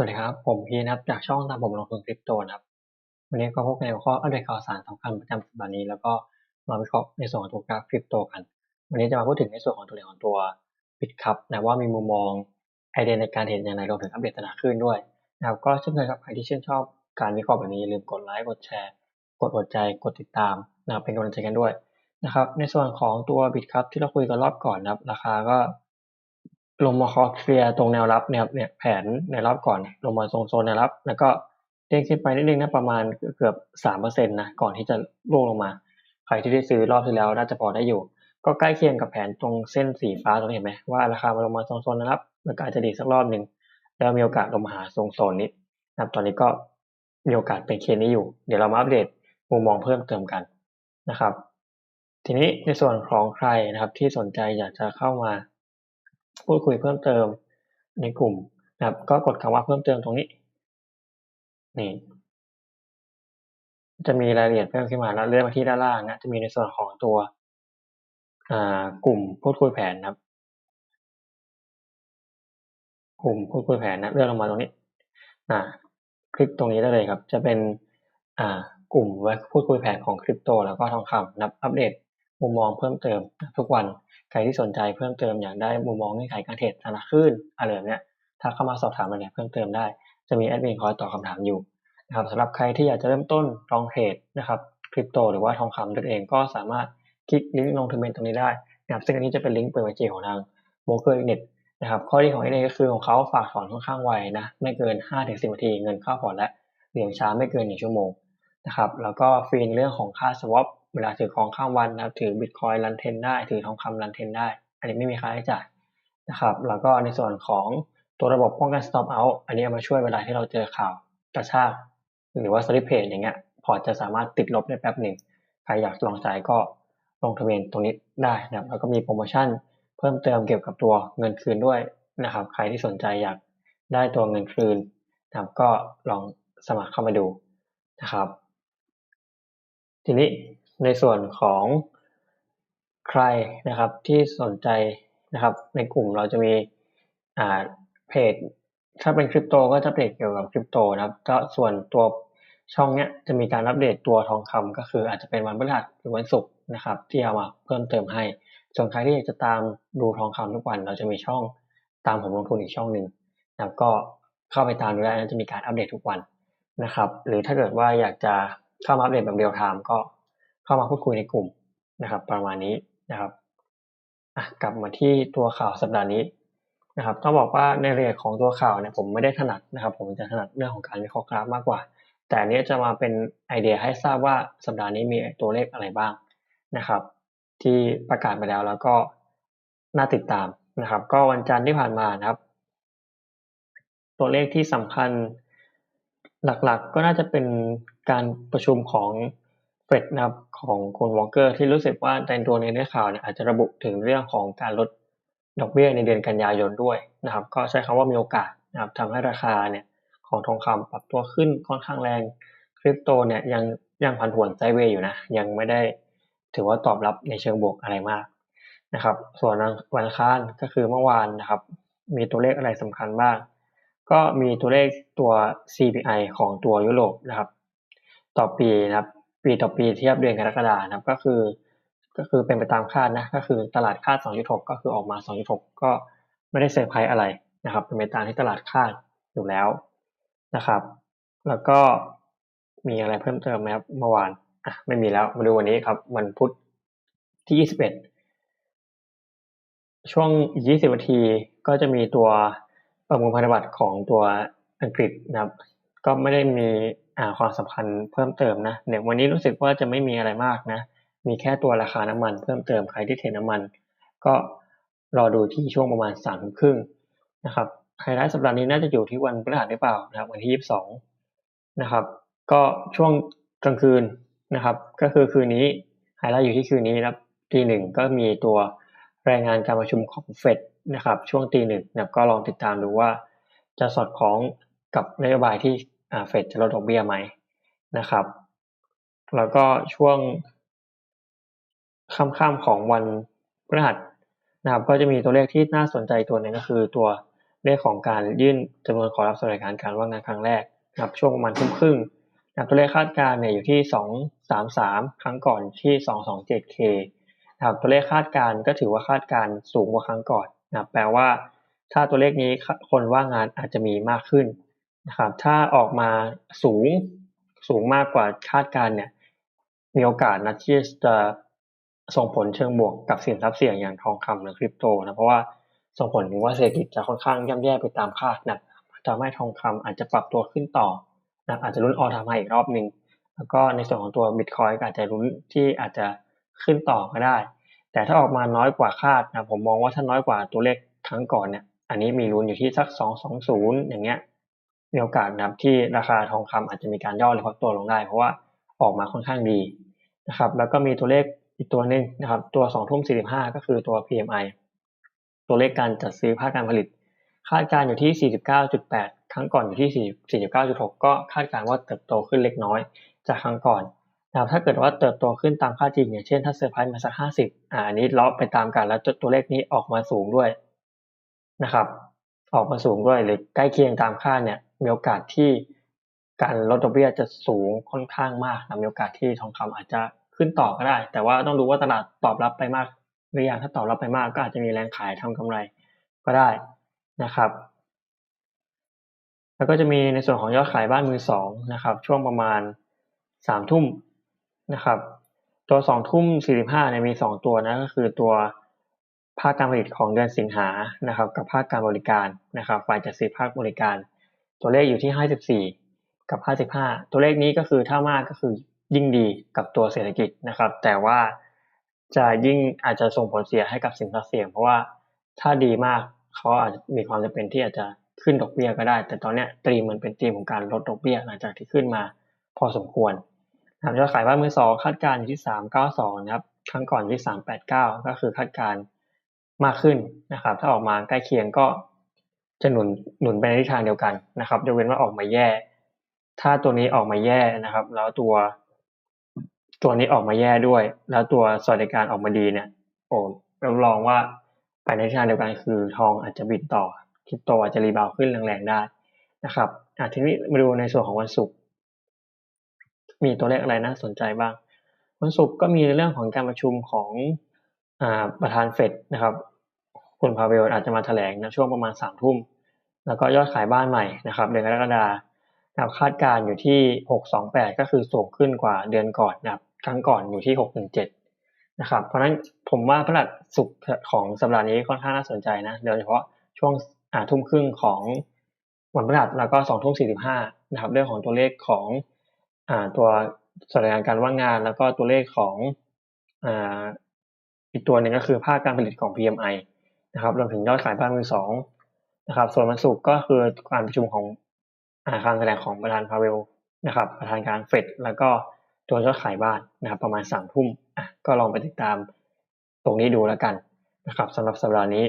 สวัสดีครับ ผมพีนะครับ จากช่องตามผมลงทุนคริปโตนะครับ วันนี้ก็พบในหัวข้ออัปเดตข่าวสารสำคัญประจำสัปดาห์นี้ แล้วก็มาวิเคราะห์ในส่วนของตัวกราฟคริปโตกัน วันนี้จะมาพูดถึงในส่วนของตัวเลขของตัวบิตคัพนะว่ามีมุมมองไอเดียในการเห็นอย่างไรรวมถึงอัปเดตตลาดขึ้นด้วยนะครับก็เช่นเคยครับใครที่ชื่นชอบการวิเคราะห์แบบนี้อย่าลืมกดไลค์กดแชร์ กดหัวใจกดติดตามนะเป็นกำลังใจกันด้วยนะครับในส่วนของตัวบิตคัพที่เราคุยกันรอบก่อนนะครับราคาก็ ลงมาคอเคลียร์ตรงแนวรับเนี่ยเนี่ยแผนในรอบก่อนลงมาโซนโซนแนวรับ แล้วก็เด้งขึ้นไปนิดนึงนะประมาณเกือบสามเปอร์เซ็นต์นะก่อนที่จะร่วงลงมา ใครที่ได้ซื้อรอบที่แล้วน่าจะพอได้อยู่ ก็ใกล้เคียงกับแผนตรงเส้นสีฟ้าตรงนี้เห็นไหมว่าราคามาลงมาโซนโซนนะครับแล้วก็อาจจะดีสักรอบหนึ่งแล้วมีโอกาสลงมาหาโซนโซนนี้นะครับตอนนี้ก็มีโอกาสเป็นเคสนี้อยู่ เดี๋ยวเรามาอัปเดตมุมมองเพิ่มเติมกันนะครับ ทีนี้ในส่วนของใครนะครับที่สนใจอยากจะเข้ามา พูดคุยเพิ่มเติมในกลุ่มนะครับ ก็กดคำว่าเพิ่มเติมตรงนี้ นี่ จะมีรายละเอียดเพิ่มขึ้นมาแล้วเลื่อนมาที่ด้านล่างนะจะมีในส่วนของตัวกลุ่มพูดคุยแผนนะครับ กลุ่มพูดคุยแผนนะเลื่อนลงมาตรงนี้นะคลิกตรงนี้ได้เลยครับ จะเป็นกลุ่มไว้พูดคุยแผนของคริปโต แล้วก็ทองคำนับอัปเดต มุมมองเพิ่มเติมทุกวัน ใครที่สนใจเพิ่มเติมอยากได้มุมมองเงื่อนไขการเทรดธนาคารอะไรแบบนี้ถ้าเข้ามาสอบถามอะไรเพิ่มเติมได้ จะมีแอดมินคอยตอบคาถามอยู่นะครับสำหรับใครที่อยากจะเริ่มต้นลองเทรดนะครับคริปโตหรือว่าทองคำตัวเองก็สามารถคลิกลิงก์ลงทะเบียนตรงนี้ได้นะครับซึ่งอันนี้จะเป็นลิงก์เปิดบัญชีของทางโบรกเกอร์เน็ตนะครับข้อดีของอ้นี่ก็คือของเขาฝากถอนค่อนข้างไวนะไม่เกิน 5-10นาทีเงินเข้าพอร์ตและเหรียญช้าไม่เกิน 1 ชั่วโมงนะครับแล้วก็ฟรีในเรื่องของค่าสวอป เวลาถือของข้ามวันนะครับถือบิตคอยรันเทนได้ ถือทองคำรันเทนได้ อันนี้ไม่มีค่าใช้จ่ายนะครับ แล้วก็ในส่วนของตัวระบบป้องกัน stop out อันนี้มาช่วยเวลาที่เราเจอข่าวกระชากหรือว่าสลิปเพจอย่างเงี้ย พอจะสามารถติดลบได้แป๊บหนึ่ง ใครอยากลองใช้ก็ลงทะเบียนตรงนี้ได้นะครับ แล้วก็มีโปรโมชั่นเพิ่มเติมเกี่ยวกับตัวเงินคืนด้วยนะครับ ใครที่สนใจอยากได้ตัวเงินคืนนะครับก็ลองสมัครเข้ามาดูนะครับ ทีนี้ ในส่วนของใครนะครับที่สนใจนะครับ ในกลุ่มเราจะมีอ่าเพจถ้าเป็นคริปโตก็จะเพจเกี่ยวกับคริปโตนะครับก็ส่วนตัวช่องเนี้ยจะมีการอัปเดตตัวทองคำก็คืออาจจะเป็นวันพฤหัสหรือวันศุกร์นะครับ ที่เอามาเพิ่มเติมให้ส่วนใครที่อยากจะตามดูทองคำทุกวัน เราจะมีช่องตามผมลงทุนอีกช่องหนึ่งนะก็เข้าไปตามดูได้นะจะมีการอัปเดตทุกวันนะครับ หรือถ้าเกิดว่าอยากจะเข้ามาอัปเดตแบบเรียลไทม์ก็ เข้ามาพูดคุยในกลุ่มนะครับ ประมาณนี้นะครับกลับมาที่ตัวข่าวสัปดาห์นี้นะครับต้องบอกว่าในเรื่องของตัวข่าวเนี่ยผมไม่ได้ถนัดนะครับ ผมจะถนัดเรื่องของการวิเคราะห์กราฟมากกว่า แต่อันนี้จะมาเป็นไอเดียให้ทราบว่าสัปดาห์นี้มีตัวเลขอะไรบ้างนะครับ ที่ประกาศไปแล้วแล้วก็น่าติดตามนะครับ ก็วันจันทร์ที่ผ่านมานะครับ ตัวเลขที่สำคัญหลักๆก็น่าจะเป็นการประชุมของ เฟดนะครับของคุณวอลเกอร์ที่รู้สึกว่าในตัวในเนื้อข่าวเนี่ยอาจจะระบุถึงเรื่องของการลดดอกเบี้ยในเดือนกันยายนด้วยนะครับ ก็ใช้คำว่ามีโอกาสนะครับทำให้ราคาเนี่ยของทองคำปรับตัวขึ้นค่อนข้างแรงคริปโตเนี่ยยังยังผันผวนไซเวย์อยู่นะ ยังไม่ได้ถือว่าตอบรับในเชิงบวกอะไรมากนะครับ ส่วนวันอังคารก็คือเมื่อวานนะครับ มีตัวเลขอะไรสำคัญบ้างก็มีตัวเลขตัว CPI ของตัวยุโรปนะครับ ต่อปีนะครับ ปีต่อปีเทียบเดือนกรกฎานะครับก็คือ ก็คือเป็นไปตามคาดนะ ก็คือตลาดคาด 2.6 ก็คือออกมา 2.6 ก็ไม่ได้เซอร์ไพรส์อะไรนะครับ เป็นไปตามที่ตลาดคาดอยู่แล้วนะครับ แล้วก็มีอะไรเพิ่มเติมไหมครับเมื่อวานอะไม่มีแล้วมาดูวันนี้ครับวันพุธที่ 21 ช่วง 20 นาทีก็จะมีตัวประมวลพันธบัตรของตัวอังกฤษนะครับ ก็ไม่ได้มี่าความสำคัญเพิ่มเติมนะเนี่ยวันนี้รู้สึกว่าจะไม่มีอะไรมากนะ มีแค่ตัวราคาน้ำมันเพิ่มเติมใครที่เทรดน้ำมัน ก็รอดูที่ช่วงประมาณสามทุ่มครึ่งนะครับไฮไลท์สัปดาห์นี้น่าจะอยู่ที่วันพฤหัสหรือเปล่านะครับวันที่ยี่สิบสองนะครับ ก็ช่วงกลางคืนนะครับ ก็คือคืนนี้ไฮไลท์อยู่ที่คืนนี้นะครับตีหนึ่งก็มีตัวรายงานการประชุมของเฟดนะครับ ช่วงตีหนึ่งนะก็ลองติดตามดูว่าจะสอดคล้องกับนโยบายที่ เฟดจะลดดอกเบี้ยไหมนะครับ แล้วก็ช่วงค่ำๆของวันพฤหัสนะครับ ก็จะมีตัวเลขที่น่าสนใจตัวนึงก็คือตัวเลขของการยื่นจำนวนขอรับสวัสดิการการว่างงานครั้งแรกนะครับ ช่วงประมาณทุ่มครึ่งนะตัวเลขคาดการณ์เนี่ยอยู่ที่สองสามสามครั้งก่อนที่สองสองเจ็ดเคนะครับตัวเลขคาดการณ์ก็ถือว่าคาดการณ์สูงกว่าครั้งก่อนนะแปลว่าถ้าตัวเลขนี้คนว่างงานอาจจะมีมากขึ้น นะครับถ้าออกมาสูงสูงมากกว่าคาดการ์เนี่ยมีโอกาสนะที่จะส่งผลเชิงบวกกับสินทรัพย์เสี่ยงอย่างทองคำหรือคริปโตนะเพราะว่าส่งผลถึงว่าเศรษฐกิจจะค่อนข้างย่ำแย่ไปตามคาดนะทำให้ทองคำอาจจะปรับตัวขึ้นต่อนะอาจจะลุ้นออทำให้อีกรอบหนึ่งแล้วก็ในส่วนของตัวบิตคอยก็อาจจะลุ้นที่อาจจะขึ้นต่อก็ได้ แต่ถ้าออกมาน้อยกว่าคาดนะผมมองว่าถ้าน้อยกว่าตัวเลขครั้งก่อนเนี่ยอันนี้มีลุ้นอยู่ที่สักสองสองศูนย์อย่างเงี้ย มีโอกาสนะครับที่ราคาทองคำอาจจะมีการย่อหรือพักตัวลงได้ เพราะว่าออกมาค่อนข้างดีนะครับแล้วก็มีตัวเลขอีกตัวหนึ่งนะครับตัวสองทุ่มสี่สิบห้าก็คือตัว PMI ตัวเลขการจัดซื้อภาคการผลิต คาดการอยู่ที่ 49.8 ครั้งก่อนอยู่ที่ 49.6 ก็คาดการว่าเติบโตขึ้นเล็กน้อย จากครั้งก่อนนะครับถ้าเกิดว่าเติบโตขึ้นตามค่าจริงอย่างเช่นถ้าเซอร์ไพรส์มาสัก 50 อ่าอันนี้เลาะไปตามกันแล้วตัวเลขนี้ออกมาสูงด้วยนะครับ ออกมาสูงด้วยหรือใกล้เคียงตามคาดเนี่ย มีโอกาสที่การลดดอกเบี้ยจะสูงค่อนข้างมากนะมีโอกาสที่ทองคำอาจจะขึ้นต่อก็ได้ แต่ว่าต้องดูว่าตลาดตอบรับไปมากหรือยังถ้าตอบรับไปมากก็อาจจะมีแรงขายทำกำไรก็ได้นะครับ แล้วก็จะมีในส่วนของยอดขายบ้านมือสองนะครับ ช่วงประมาณสามทุ่มนะครับตัวสองทุ่มสี่สิบห้าเนี่ยมีสองตัวนะก็คือตัวภาคการผลิตของเดือนสิงหานะครับ กับภาคการบริการนะครับ ฝ่ายจัดซื้อภาคบริการ ตัวเลขอยู่ที่ห้าสิบสี่กับห้าสิบห้าตัวเลขนี้ก็คือถ้ามากก็คือยิ่งดีกับตัวเศรษฐกิจนะครับ แต่ว่าจะยิ่งอาจจะส่งผลเสียให้กับสินทรัพย์เสี่ยง เพราะว่าถ้าดีมากเขาอาจจะมีความจำเป็นที่อาจจะขึ้นดอกเบี้ยก็ได้ แต่ตอนนี้ตรีมมันเป็นตรีมของการลดดอกเบี้ยหลังจากที่ขึ้นมาพอสมควรนะครับยอดขายบ้านมือสองคาดการณ์อยู่ที่สามเก้าสองนะครับครั้งก่อนที่สามแปดเก้าก็คือคาดการณ์มากขึ้นนะครับ ถ้าออกมาใกล้เคียงก็ จะหนุนหนุนไปในทิศทางเดียวกันนะครับยกเว้นว่าออกมาแย่ ถ้าตัวนี้ออกมาแย่นะครับ แล้วตัว ตัวนี้ออกมาแย่ด้วย แล้วตัวสวัสดิการออกมาดีเนี่ยโอ้รับรองว่าไปในทิศทางเดียวกันคือทองอาจจะบิดต่อคริปโตอาจจะรีบาวขึ้นแรงๆได้นะครับอะทีนี้มาดูในส่วนของวันศุกร์มีตัวเลขอะไรน่าสนใจบ้าง วันศุกร์ก็มีเรื่องของการประชุมของอประธานเฟดนะครับ คุณพาเวลอาจจะมาแถลงนะช่วงประมาณสามทุ่ม แล้วก็ยอดขายบ้านใหม่นะครับเดือนกรกฎาคมคาดการอยู่ที่หกสองแปดก็คือสูงขึ้นกว่าเดือนก่อนนะครับครั้งก่อนอยู่ที่หกหนึ่งเจ็ดนะครับ เพราะฉะนั้นผมว่าพฤหัสสุกของสัปดาห์นี้ค่อนข้างน่าสนใจนะโดยเฉพาะช่วงอาทุ่มครึ่งของวันพฤหัสแล้วก็สองทุ่มสี่สิบห้านะครับเรื่องของตัวเลขของอ่าตัวสถานการการว่างงาน แล้วก็ตัวเลขของอ่าอีกตัวหนึ่งก็คือภาคการผลิตของ PMI นะครับรวมถึงยอดขายบ้านมือสองนะครับ ส่วนวันศุกร์ก็คือการประชุมของอาการแถลงของประธานพาเวลนะครับ ประธานการเฟดแล้วก็ตัวยอดขายบ้านนะครับ ประมาณสามทุ่มอะก็ลองไปติดตามตรงนี้ดูแล้วกันนะครับสำหรับสัปดาห์นี้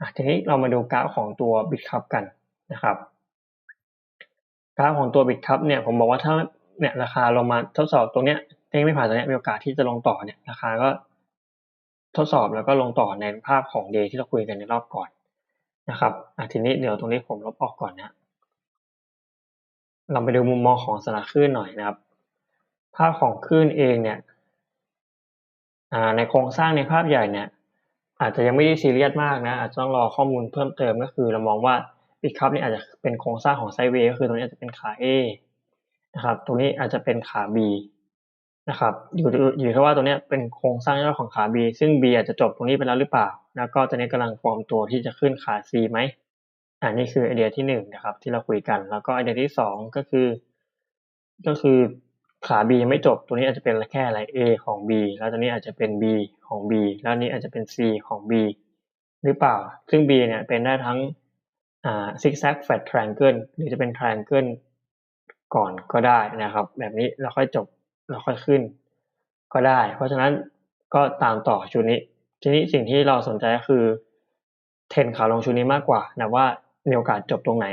อะทีนี้เรามาดูกราฟของตัวบิตคัพกันนะครับกราฟของตัวบิตคัพเนี่ยผมบอกว่าถ้าเนี่ยราคาลงมาทดสอบตรงเนี้ยยังไม่ผ่านตรงเนี้ยมีโอกาสที่จะลงต่อเนี่ยราคาก็ ทดสอบแล้วก็ลงต่อในภาพของเดย์ที่เราคุยกันในรอบก่อนนะครับอทีนี้เดี๋ยวตรงนี้ผมลบออกก่อนนะเราไปดูมุมมองของสนาคลื่นหน่อยนะครับ ภาพของคลื่นเองเนี่ยในโครงสร้างในภาพใหญ่เนี่ย อาจจะยังไม่ได้ซีเรียสมากนะอาจจะต้องรอข้อมูลเพิ่มเติมก็คือเรามองว่าบิตคัพนี่อาจจะเป็นโครงสร้างของไซเวย์ก็คือตรงนี้อาจจะเป็นขา A นะครับ ตรงนี้อาจจะเป็นขา B นะครับ อยู่อยู่ที่ว่าตรงนี้เป็นโครงสร้างย่อของขา B ซึ่ง B อาจจะจบตรงนี้ไปแล้วหรือเปล่า แล้วก็ตอนนี้กำลังฟอร์มตัวที่จะขึ้นขา C ไหมอันนี้คือไอเดียที่หนึ่งนะครับ ที่เราคุยกัน แล้วก็ไอเดียที่สองก็คือ ก็คือขา B ยังไม่จบ ตัวนี้อาจจะเป็นแค่อะไร A ของ B แล้วตัวนี้อาจจะเป็น B ของ B แล้วนี้อาจจะเป็น C ของ B หรือเปล่า ซึ่ง B เนี่ยเป็นได้ทั้งอ่า zigzag flat triangle หรือจะเป็น triangle ก่อนก็ได้นะครับ แบบนี้แล้วค่อยจบ แล้วค่อยขึ้น ก็ได้ เพราะฉะนั้นก็ตามต่อชุดนี้ ทีนี้สิ่งที่เราสนใจก็คือเทรนขาลงชุดนี้มากกว่านะว่ามีโอกาสจบตรงไหน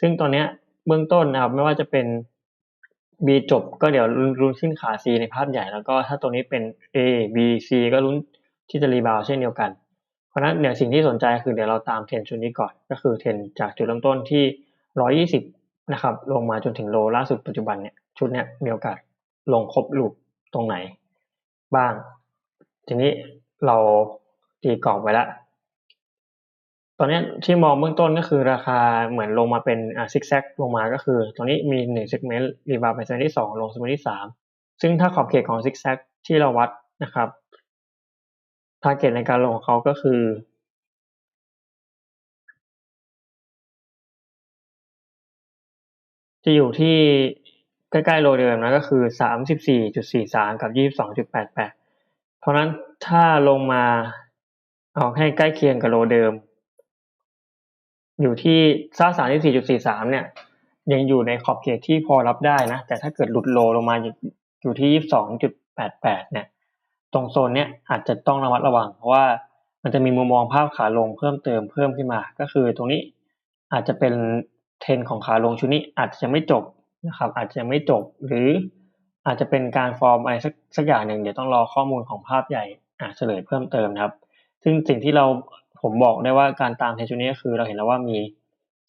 ซึ่งตอนนี้เบื้องต้นนะครับไม่ว่าจะเป็น B จบก็เดี๋ยวลุ้นขึ้นขา C ในภาพใหญ่แล้วก็ถ้าตัวนี้เป็น A B C ก็ลุ้นที่จะรีบาวเช่นเดียวกัน เพราะฉะนั้นเดี๋ยวสิ่งที่สนใจคือเดี๋ยวเราตามเทรนชุดนี้ก่อน ก็คือเทรนจากจุดเริ่มต้นที่ร้อยี่สิบนะครับ ลงมาจนถึงโลล่าสุดปัจจุบันเนี่ยชุดเนี้ยมีโอกาส ลงครบลูปตรงไหนบ้าง ทีนี้เราตีกรอบไว้แล้วตอนนี้ที่มองเบื้องต้นก็คือราคาเหมือนลงมาเป็นอ่าซิกแซกลงมาก็คือ ตรงนี้มีหนึ่งเซกเมนต์รีบาวไปเซกเมนต์ที่สองลงเซกเมนต์ที่สามซึ่งถ้าขอบเขตของซิกแซกที่เราวัดนะครับทาร์เก็ตในการลงของเขาก็คือ จะอยู่ที่ ใกล้ๆโลเดิมนะก็คือสามสิบสี่จุดสี่สามกับยี่สิบสองจุดแปดแปดเพราะนั้นถ้าลงมาเอาให้ใกล้เคียงกับโลเดิม อยู่ที่ซ่าสามสิบสี่จุดสี่สามเนี่ย ยังอยู่ในขอบเขตที่พอรับได้นะ แต่ถ้าเกิดหลุดโลลงมาอยู่ที่ยี่สิบสองจุดแปดแปดเนี่ย ตรงโซนเนี้ยอาจจะต้องระมัดระวัง เพราะว่ามันจะมีมุมมองภาพขาลงเพิ่มเติมเพิ่มขึ้นมา ก็คือตรงนี้อาจจะเป็นเทรนของขาลงชุดนี้อาจจะไม่จบ นะครับ อาจจะไม่จบหรืออาจจะเป็นการฟอร์มอะไรสักสักอย่างหนึ่งเดี๋ยวต้องรอข้อมูลของภาพใหญ่อาจเฉลยเพิ่มเติมนะครับ ซึ่งสิ่งที่เราผมบอกได้ว่าการตามเทรนชุดนี้คือเราเห็นแล้วว่ามี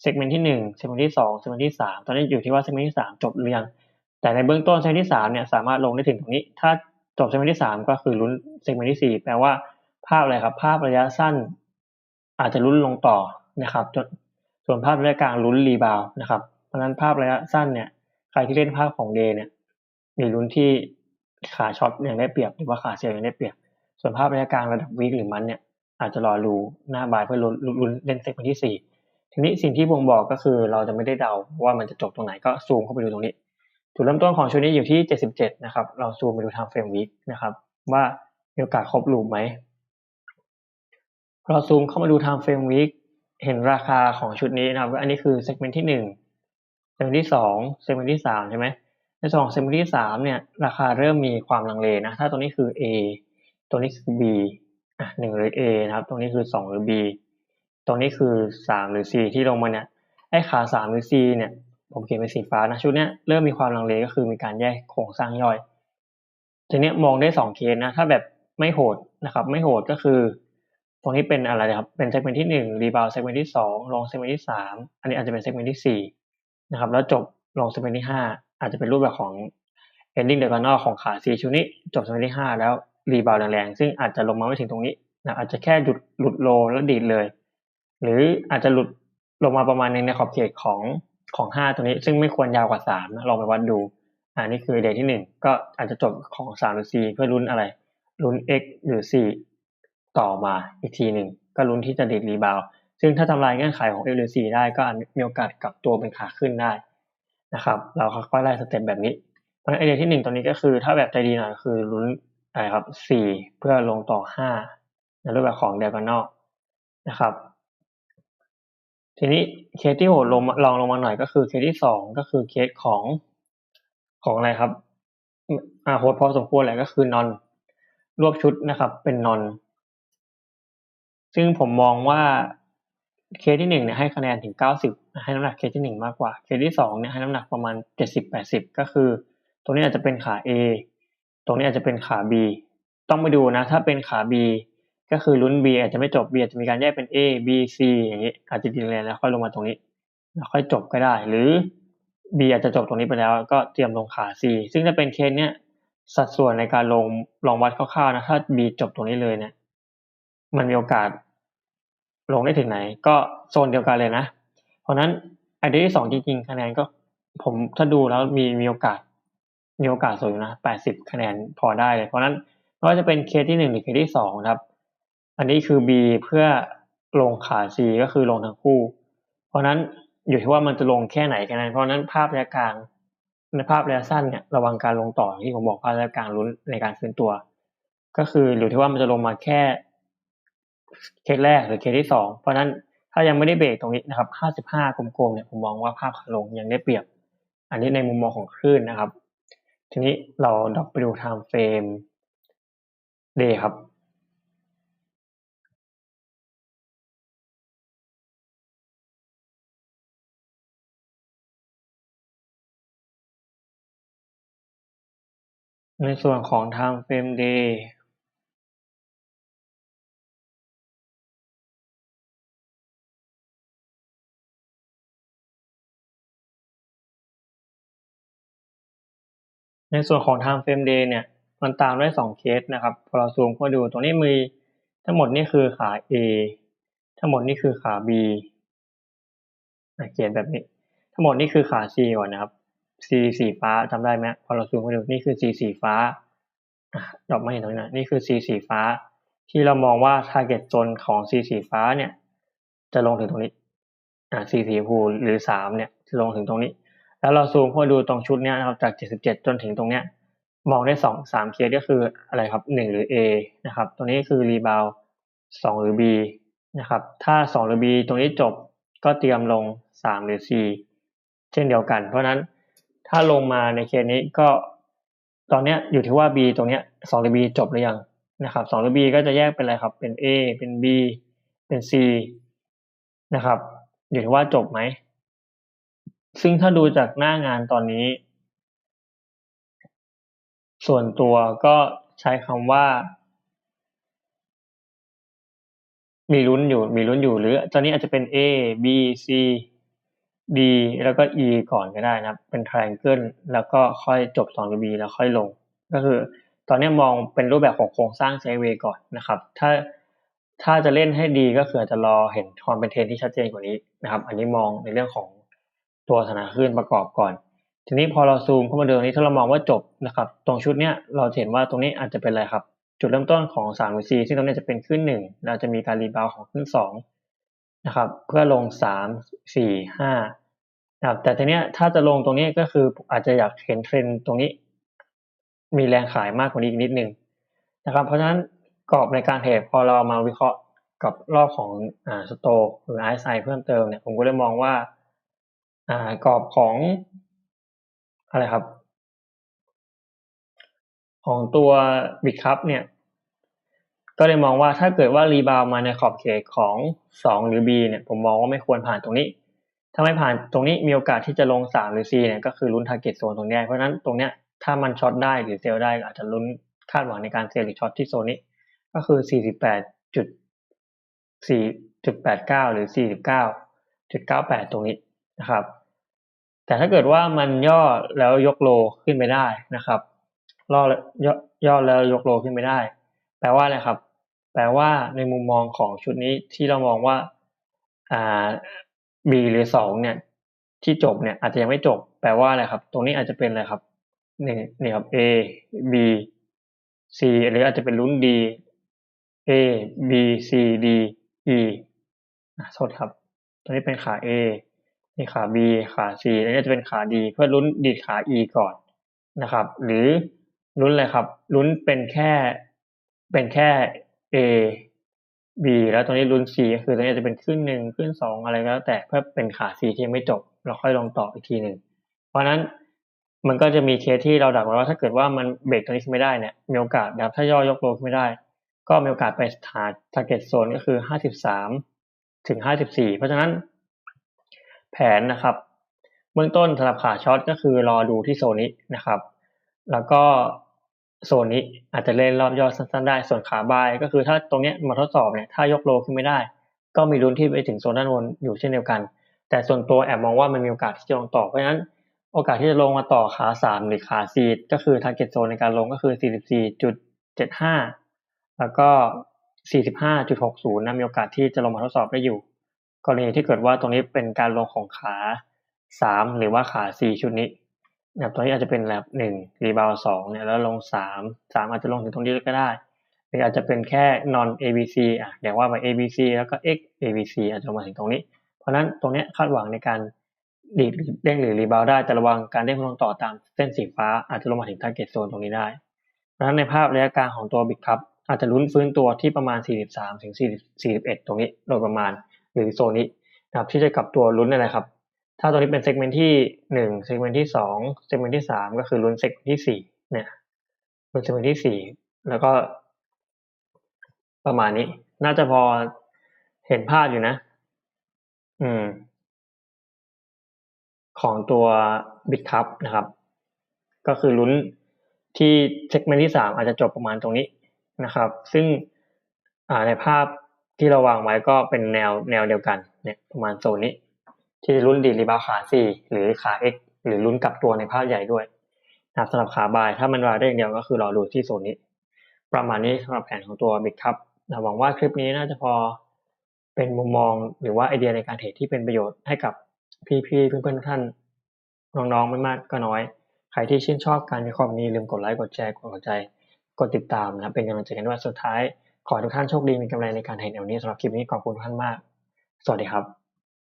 เซกเมนต์ที่หนึ่งเซกเมนต์ที่สองเซกเมนต์ที่สามตอนนี้อยู่ที่ว่าเซกเมนต์ที่สามจบหรือยัง แต่ในเบื้องต้นเซกเมนต์ที่สามเนี่ยสามารถลงได้ถึงตรงนี้ ถ้าจบเซกเมนต์ที่สามก็คือลุ้นเซกเมนต์ที่สี่แปลว่าภาพอะไรครับ ภาพระยะสั้น อาจจะลุ้นลงต่อนะครับส่วนภาพระยะกลางลุ้นรีบาวนะครับ เพราะฉะนั้นภาพระยะสั้นเนี่ย ใครที่เล่นภาพของเดย์เนี่ย มีลุ้นที่ขาช็อตยังได้เปรียบหรือว่าขาเซลล์ยังได้เปรียบ ส่วนภาพระยะกลางระดับวีคหรือมันเนี่ย อาจจะรอรูหน้าบายเพื่อลุ้นลุ้นเล่นเซกเมนต์ที่สี่ทีนี้สิ่งที่บ่งบอกก็คือเราจะไม่ได้เดาว่ามันจะจบตรงไหนก็ซูมเข้าไปดูตรงนี้จุดเริ่มต้นของชุดนี้อยู่ที่ 77 นะครับ เราซูมไปดูทางเฟรมวิกนะครับ ว่ามีโอกาสครบลูปไหม เราซูมเข้ามาดูทางเฟรมวิกเห็นราคาของชุดนี้นะครับ อันนี้คือเซกเมนต์ที่หนึ่ง เซกเมนต์ที่สองเซกเมนต์ที่สามใช่ไหมในส่วนของเซกเมนต์ที่สามเนี่ยราคาเริ่มมีความลังเลนะถ้าตรงนี้คือ A ตรงนี้คือ B อะหนึ่งหรือ A นะครับตรงนี้คือสองหรือ B ตรงนี้คือสามหรือ C ที่ลงมาเนี่ยไอ้ขาสามหรือ C เนี่ยผมเขียนเป็นสีฟ้านะชุดเนี้ยเริ่มมีความลังเลก็คือมีการแยกโครงสร้างย่อยทีเนี้ยมองได้สองเคสนะถ้าแบบไม่โหดนะครับ ไม่โหดก็คือ ตรงนี้เป็นอะไรนะครับเป็นเซกเมนต์ที่หนึ่งรีบาวเซกเมนต์ที่สองลงเซกเมนต์ที่สามอันนี้อาจจะเป็นเซกเมนต์ที่สี่ นะครับ แล้วจบลงเซกเมนที่ห้าอาจจะเป็นรูปแบบของ ending diagonal ของขา C ชุดนี้ จบเซกเมนที่ห้าแล้วรีบาวแรงๆ ซึ่งอาจจะลงมาไม่ถึงตรงนี้นะอาจจะแค่หยุดหลุดโลแล้วดีดเลย หรืออาจจะหลุดลงมาประมาณนึงในขอบเขตของของห้าตัวนี้ ซึ่งไม่ควรยาวกว่าสามนะลองไปวัดดูอ่านี่คือเดทที่หนึ่งก็อาจจะจบของสามหรือ C เพื่อลุ้นอะไรลุ้น x หรือ c ต่อมาอีกทีหนึ่งก็ลุ้นที่จะดีดรีบาว ซึ่งถ้าทำลายเงื่อนไขของ x หรือ c ได้ก็มีโอกาสกลับตัวเป็นขาขึ้นได้นะครับ เราค่อยๆไล่สเต็ปแบบนี้เพราะไอเดียที่หนึ่งตอนนี้ก็คือถ้าแบบใจดีหน่อยคือลุ้นอะไรครับสี่เพื่อลงต่อห้าในรูปแบบของ diagonal นะครับ ทีนี้เคสที่โหดลงลองลงมาหน่อยก็คือเคสที่สองก็คือเคสของของอะไรครับอาโหดพอสมควรแหละก็คือนอนรวบชุดนะครับ เป็นนอน ซึ่งผมมองว่า เคสที่หนึ่งเนี่ยให้คะแนนถึงเก้าสิบให้น้ำหนักเคสที่หนึ่งมากกว่า เคสที่สองเนี่ยให้น้ำหนักประมาณเจ็ดสิบแปดสิบก็คือ ตรงนี้อาจจะเป็นขา A ตรงนี้อาจจะเป็นขา B ต้องไปดูนะ ถ้าเป็นขา B ก็คือลุ้น B อาจจะไม่จบ B อาจจะมีการแยกเป็น A B C อย่างนี้อาจจะดีเลยแล้วค่อยลงมาตรงนี้ แล้วค่อยจบก็ได้ หรือ B อาจจะจบตรงนี้ไปแล้ว ก็เตรียมลงขา C ซึ่งถ้าเป็นเคสเนี้ยสัดส่วนในการลงลองวัดคร่าวๆนะถ้า B จบตรงนี้เลยเนี่ยมันมีโอกาส ลงได้ถึงไหน ก็โซนเดียวกันเลยนะ เพราะนั้นไอเดียที่สองจริงๆคะแนนก็ผมถ้าดูแล้วมีมีโอกาส มีโอกาสสูงนะแปดสิบคะแนนพอได้เลย เพราะนั้นไม่ว่าจะเป็นเคสที่หนึ่งหรือเคสที่สองครับ อันนี้คือ B เพื่อลงขา C ก็คือลงทั้งคู่ เพราะนั้นอยู่ที่ว่ามันจะลงแค่ไหนกันนั้น เพราะนั้นภาพระยะกลางในภาพระยะสั้นเนี่ยระวังการลงต่อที่ผมบอกภาพระยะกลางลุ้นในการฟื้นตัว ก็คืออยู่ที่ว่ามันจะลงมาแค่ เคสแรกหรือเคสที่สองเพราะนั้นถ้ายังไม่ได้เบรกตรงนี้นะครับห้าสิบห้ากลมๆเนี่ยผมมองว่าภาพขาลงยังได้เปรียบ อันนี้ในมุมมองของคลื่นนะครับ ทีนี้เราดอกไปดู time frame day ครับ ในส่วนของ time frame day ในส่วนของ time frame day เนี่ยมันตามด้วยสองเคสนะครับพอเราซูมเข้าดูตรงนี้มีทั้งหมดนี่คือขา A ทั้งหมดนี่คือขา B เขียนแบบนี้ ทั้งหมดนี่คือขา C ก่อนนะครับ C สีฟ้าจำได้ไหมพอเราซูมเข้าดูนี่คือ C สีฟ้าดอกไม่เห็นตรงนี้นะนี่คือ C สีฟ้า ที่เรามองว่า target zone ของ C สีฟ้าเนี่ยจะลงถึงตรงนี้อ่า C สีพูหรือสามเนี่ยจะลงถึงตรงนี้ แล้วเราซูมเข้าดูตรงชุดเนี้ยนะครับจาก 77 จนถึงตรงเนี้ยมองได้สองสามเคสก็คืออะไรครับหนึ่งหรือ A นะครับตรงนี้คือรีบาวสองหรือ B นะครับถ้าสองหรือ B ตรงนี้จบก็เตรียมลงสามหรือ C เช่นเดียวกัน เพราะนั้นถ้าลงมาในเคสนี้ก็ตอนเนี้ยอยู่ที่ว่า B ตรงเนี้ยสองหรือ B จบหรือยังนะครับสองหรือ B ก็จะแยกเป็นอะไรครับเป็น A เป็น B เป็น C นะครับอยู่ที่ว่าจบไหม ซึ่งถ้าดูจากหน้างานตอนนี้ ส่วนตัวก็ใช้คำว่า มีลุ้นอยู่มีลุ้นอยู่หรือตอนนี้อาจจะเป็น A B C D แล้วก็ E ก่อนก็ได้นะครับเป็น triangle แล้วก็ค่อยจบ2หรือ B แล้วค่อยลง ก็คือตอนนี้มองเป็นรูปแบบของโครงสร้างไซเวก่อนนะครับ ถ้าถ้าจะเล่นให้ดีก็คือจจะรอเห็นความเป็นเทรนที่ชัดเจนกว่านี้นะครับ อันนี้มองในเรื่องของ ตัวสถานคลื่นประกอบก่อน ทีนี้พอเราซูมเข้ามาดูนี้ถ้าเรามองว่าจบนะครับ ตรงชุดเนี้ยเราเห็นว่าตรงนี้อาจจะเป็นอะไรครับ จุดเริ่มต้นของ3หรือ4ซึ่งตรงนี้จะเป็นขึ้น1เราจะมีการรีบาวของขึ้น2นะครับ เพื่อลง3 4 5นะครับแต่ทีเนี้ยถ้าจะลงตรงนี้ก็คืออาจจะอยากเห็นเทรนตรงนี้ มีแรงขายมากกว่านี้อีกนิดนึงนะครับ เพราะฉะนั้นกรอบในการเทรดพอเรามาวิเคราะห์กับรอบของอ่าสโตกหรือ RSI เพิ่มเติมเนี่ยผมก็เลยมองว่า อ่ากรอบของอะไรครับ ของตัวบิตคัพเนี่ย ก็เลยมองว่าถ้าเกิดว่ารีบาวมาในขอบเขตของสองหรือ B เนี่ยผมมองว่าไม่ควรผ่านตรงนี้ ถ้าไม่ผ่านตรงนี้มีโอกาสที่จะลงสามหรือ C เนี่ยก็คือลุ้นทาร์เก็ตโซนตรงนี้เพราะนั้นตรงเนี้ยถ้ามันช็อตได้หรือเซลได้อาจจะลุ้นคาดหวังในการเซลหรือช็อตที่โซนนี้ ก็คือ 48จุด4.89 หรือ 49.98 ตรงนี้นะครับ แต่ถ้าเกิดว่ามันย่อแล้วยกโลขึ้นไปได้นะครับล่อย่อย่อแล้วยกโลขึ้นไปได้ แปลว่าอะไรครับ แปลว่าในมุมมองของชุดนี้ที่เรามองว่าอ่า B หรือสองเนี่ย ที่จบเนี่ยอาจจะยังไม่จบ แปลว่าอะไรครับ ตรงนี้อาจจะเป็นอะไรครับนี่นี่ครับ A B C หรืออาจจะเป็นลุ้น D A B C D E อะโทษครับ ตัวนี้เป็นขา A นี่ขา B ขา C แล้วนี่จะเป็นขา D เพื่อลุ้นดีดขา E ก่อนนะครับ หรือลุ้นอะไรครับ ลุ้นเป็นแค่เป็นแค่ A B แล้วตรงนี้ลุ้น C ก็คือตรงนี้จะเป็นขึ้นหนึ่งขึ้นสองอะไรก็แล้ว แต่เพื่อเป็นขา C ที่ยังไม่จบ เราค่อยลงต่ออีกทีหนึ่งเพราะนั้นมันก็จะมีเคสที่เราดักไว้ว่าถ้าเกิดว่ามันเบรกตรงนี้ขึ้นไม่ได้เนี่ยมีโอกาสนะครับถ้าย่อยกโลขึ้นไม่ได้ ก็มีโอกาสไปหา target zone ก็คือ 53 ถึง 54 เพราะฉะนั้น แผนนะครับ เบื้องต้นสำหรับขาช็อตก็คือรอดูที่โซนนี้นะครับ แล้วก็โซนนี้อาจจะเล่นรอบย่อสั้นๆได้ ส่วนขาบายก็คือถ้าตรงนี้มาทดสอบเนี่ยถ้ายกโลขึ้นไม่ได้ ก็มีลุ้นที่ไปถึงโซนด้านบนอยู่เช่นเดียวกัน แต่ส่วนตัวแอบมองว่ามันมีโอกาสที่จะลงต่อเพราะฉะนั้นโอกาสที่จะลงมาต่อขาสามหรือขาซีก็คือ target zone ในการลงก็คือ44.75 แล้วก็ 45.60นะมีโอกาสที่จะลงมาทดสอบได้อยู่ กรณีที่เกิดว่าตรงนี้เป็นการลงของขาสามหรือว่าขาสี่ชุดนี้นะตัวนี้อาจจะเป็นแบบหนึ่งรีบาวสองเนี่ยแล้วลงสามสามอาจจะลงถึงตรงนี้ก็ได้หรืออาจจะเป็นแค่ non ABC อะอย่างว่าไป ABC แล้วก็ X ABC อาจจะมาถึงตรงนี้ เพราะนั้นตรงนี้คาดหวังในการดีดเด้งหรือรีบาวได้แต่ระวังการเด้งลงต่อตามเส้นสีฟ้าอาจจะลงมาถึง target zone ตรงนี้ได้ เพราะฉะนั้นในภาพระยะกลางของตัวบิตครับอาจจะลุ้นฟื้นตัวที่ประมาณ 43ถึง41 ตรงนี้โดยประมาณ หรือโซนนี้นะครับที่จะกลับตัวลุ้นอะไรครับ ถ้าตัวนี้เป็นเซกเมนต์ที่1เซกเมนต์ที่2เซกเมนต์ที่3ก็คือลุ้นเซกเมนต์ที่4เนี่ยลุ้นเซกเมนต์ที่4แล้วก็ ประมาณนี้ น่าจะพอเห็นภาพอยู่นะ อืม ของตัวบิตคัพนะครับ ก็คือลุ้นที่เซกเมนต์ที่สามอาจจะจบประมาณตรงนี้นะครับ ซึ่งในภาพ ที่เราวางไว้ก็เป็นแนวแนวเดียวกันเนี่ยประมาณโซนนี้ ที่ลุ้นดีรีบาวขา 4 หรือขา X หรือลุ้นกลับตัวในภาพใหญ่ด้วยนะสำหรับขาบายถ้ามันบายได้อย่างเดียวก็คือรอดูที่โซนนี้ ประมาณนี้สำหรับแผนของตัวบิตครับนะหวังว่าคลิปนี้น่าจะพอเป็นมุมมองหรือว่าไอเดียในการเทรดที่เป็นประโยชน์ให้กับพี่ๆเพื่อนๆท่านน้องๆไม่มากก็น้อย ใครที่ชื่นชอบการวิเคราะห์นี้ลืมกดไลค์กดแชร์กดหัวใจกดติดตามนะเป็นกำลังใจกันด้วยสุดท้าย ขอให้ทุกท่านโชคดีมีกำไรในการเทรดแนวนี้สำหรับคลิปนี้ขอบคุณทุกท่านมาก สวัสดีครับ